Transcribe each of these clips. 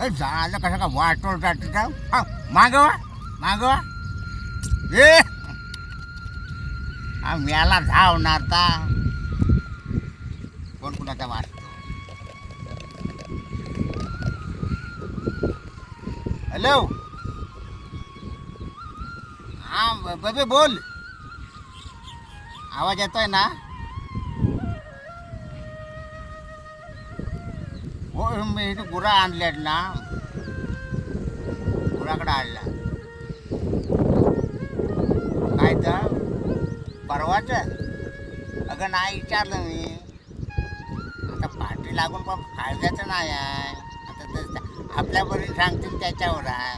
अरे झालं कसं का वाटोळ टाकत हा मागवा मागवा ए! हा म्याला धावणार ता. कोण कुणाचा वाटतो हॅलो? हा बबे बोल. आवाज येतोय ना? मी इथे गुरा आणल्यात ना गुराकडे आणला. काय तर परवाच. अगं नाही विचारलं मी. आता पाठी लागून पण फायद्याचं नाही आहे. आता तर आपल्याबरोबर सांगतील त्याच्यावर आहे.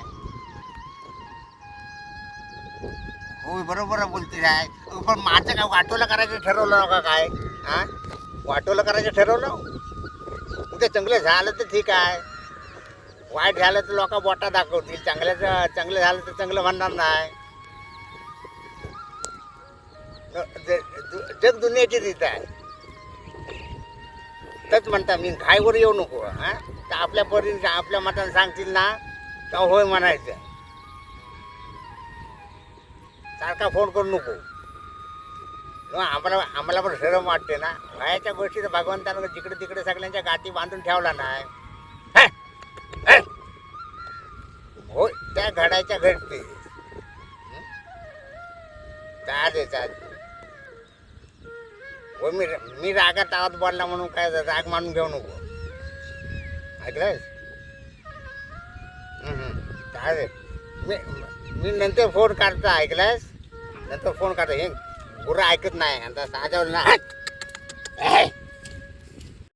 हो बरोबर बोलते आहे. पण माझं काय वाटोला करायचं ठरवलं का काय? हां? वाटोला करायचं ठरवलं? ते चांगलं झालं तर ठीक आहे. वाईट झालं तर लोक बोटा दाखवतील. चांगल्याचं चांगलं झालं तर चांगलं म्हणणार नाही. जग दुनियाची रीत आहे. तच म्हणता मी घायवर येऊ नको हा? तर आपल्या परीने आपल्या मताने सांगतील ना तर होय म्हणायचं? सारखा फोन करू नको. आम्हाला आम्हाला पण शरम वाटते ना. वयाच्या गोष्टी तर भगवंतानं जिकडे तिकडे सगळ्यांच्या गाठी बांधून ठेवला नाही हो त्या घडायच्या घडते. चालेल चालेल हो मी मी रागात आवाज बोलला म्हणून काय राग मानून घेऊ नको. ऐकलंस चालेल मी मी नंतर फोन काढता ऐकलास नंतर फोन काढता. हे गुरं ऐकत नाही. आता साजावलं ना